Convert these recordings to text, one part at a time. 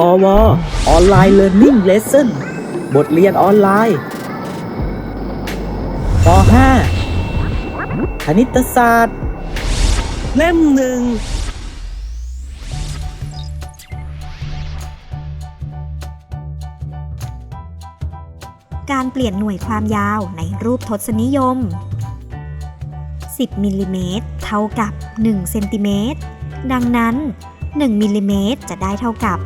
พอวออนไลน์เรียนรู้เลสเซ่นบทเรียนออนไลน์ป .5 คณิตศาสตร์ เล่มหนึ่งการเปลี่ยนหน่วยความยาวในรูปทศนิยม 10 มิลลิเมตรเท่ากับ 1 เซนติเมตร ดังนั้น 1 มิลลิเมตรจะได้เท่ากับ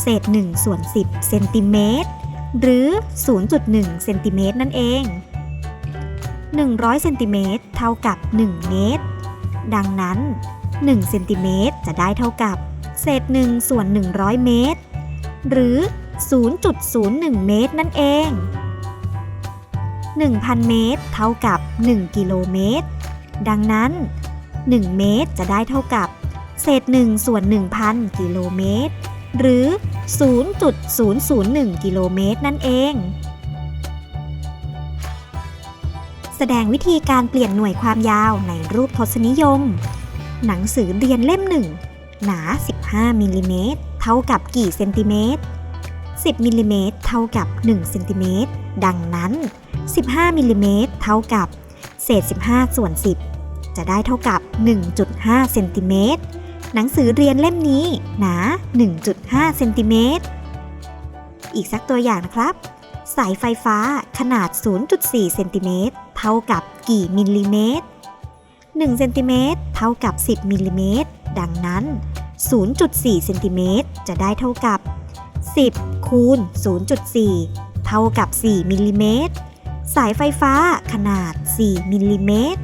เศษ1ส่วน10เซนติเมตรหรือ 0.1เซนติเมตรนั่นเอง 100เซนติเมตรเท่ากับ 1 เมตร ดังนั้น 1เซนติเมตรจะได้เท่ากับ เศษ1ส่วน 100 เมตร หรือ 0.01 เมตรนั่นเอง 1,000 เมตรเท่ากับ 1 กิโลเมตร ดังนั้น 1 เมตรจะได้เท่ากับ เศษ1ส่วน 1,000 กิโลเมตร หรือ 0.001 กิโลเมตรนั่นเอง แสดงวิธีการเปลี่ยนหน่วยความยาวในรูปทศนิยม หนังสือเรียนเล่มหนึ่งหนา 15มิลลิเมตรเท่ากับกี่เซนติเมตร 10มิลลิเมตรเท่ากับ1เซนติเมตรดังนั้น 15มิลลิเมตรเท่ากับ เศษ 15 ส่วน 10 จะได้เท่ากับ 1.5เซนติเมตร หนังสือเรียนเล่มนี้หนา 1.5 เซนติเมตร อีกสักตัวอย่างนะครับ สายไฟฟ้าขนาด 0.4 เซนติเมตรเท่ากับกี่มิลลิเมตร1เซนติเมตรเท่ากับ 10มิลลิเมตรดังนั้น 0.4 เซนติเมตรจะได้เท่ากับ 10 คูณ 0.4 เท่ากับ 4มิลลิเมตรสายไฟฟ้าขนาด 4มิลลิเมตร